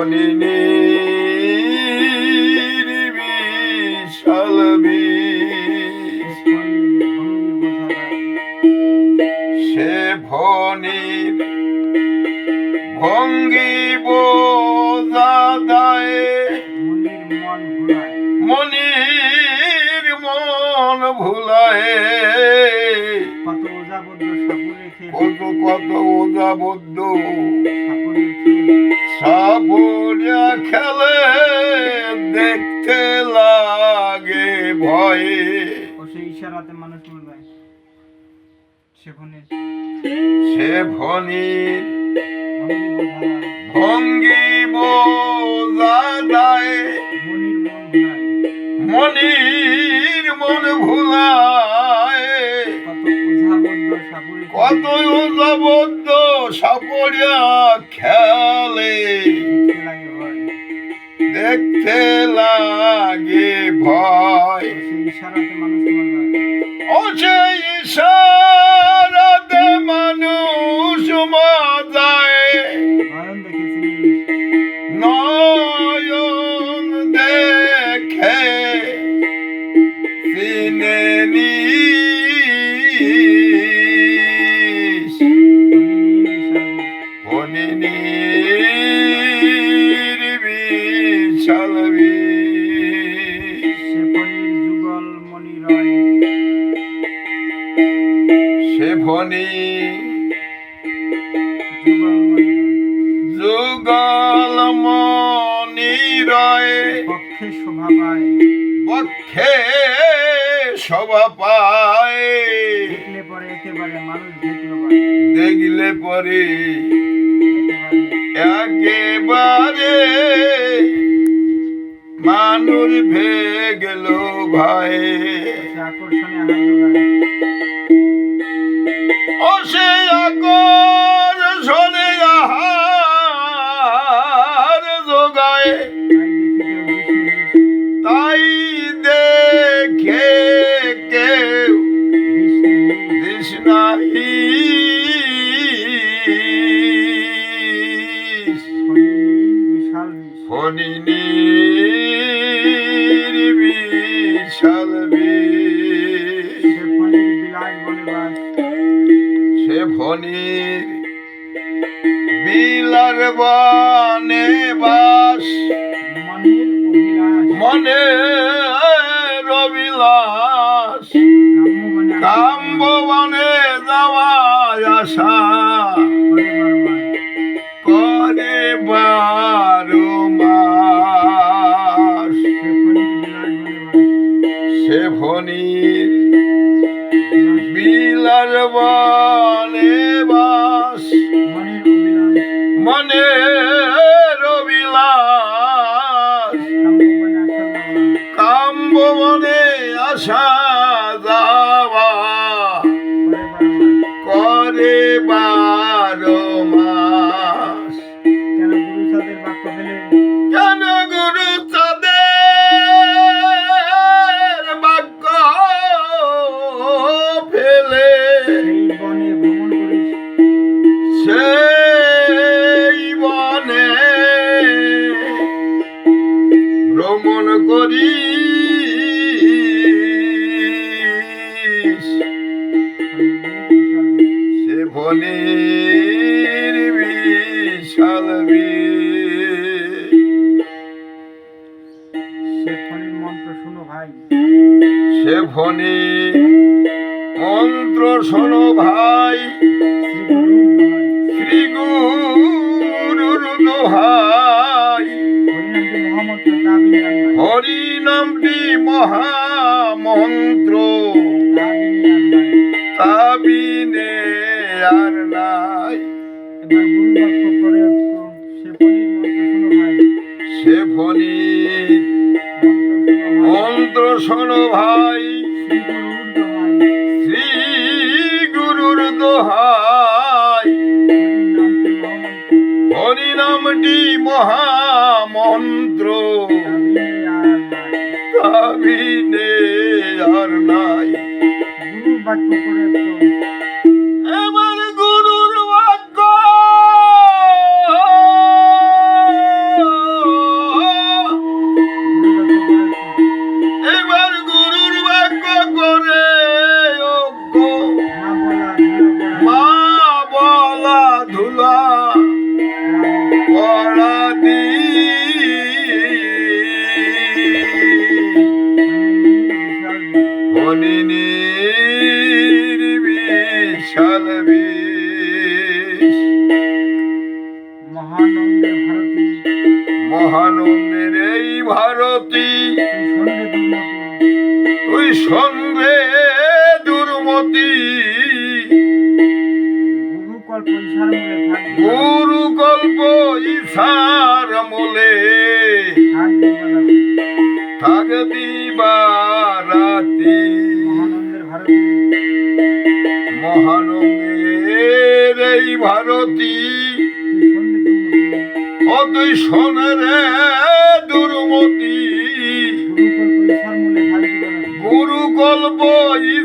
ফণিনীর বিশাল সে ফণির ভঙ্গি বোঝাদায় মনির মন ভুলায়। কত ওজাবদ্ধ সাপুরে খেয়ে কত কত ওজাবদ্ধ সাপুরের খেলে দেখতে লাগে ভয়ে। ও সেই ইশারাতে মানুষ ফণির। ভঙ্গি বোঝা ভঙ্গি বোঝাদায় মনির ভয়। ও সেই ইশারাতে মানুষ ও সেই যুগল মনিরয় পক্ষে শোভা পায়। পক্ষে শোভা পায়। দেখলে পরে একেবারে মানুষ দেখল পরে। একেবারে মানুষ ভেয়ে গেল ভাই। সে আকর্ষণে ও বিশাল বিষ। ফণিনীর সে ফণির বিলার বনে সে ফণির বিলার বনে বাস। মনে রবিলাস। কাম্ব মনে আসা ফণি মন্ত্র শোনো ভাই। শ্রী গুরুর দোহাই। হরি নামটি মহামন্ত্র। তাবিনে। আর নাই। সে ফণির মন্ত্র শুনো ভাই। তাবিনে আর। নাই বাক্য করে মহানন্দের এই ভারতী। তুই সঙ্গে দুর্মতি। গুরু গুরু ইসার মূলে। থাক দিবা রাতি। মহানন্দের ভারতী। মহানন্দের এই ভারতী। ও তুই শোনে রে দুর্মতি। গুরু ইসার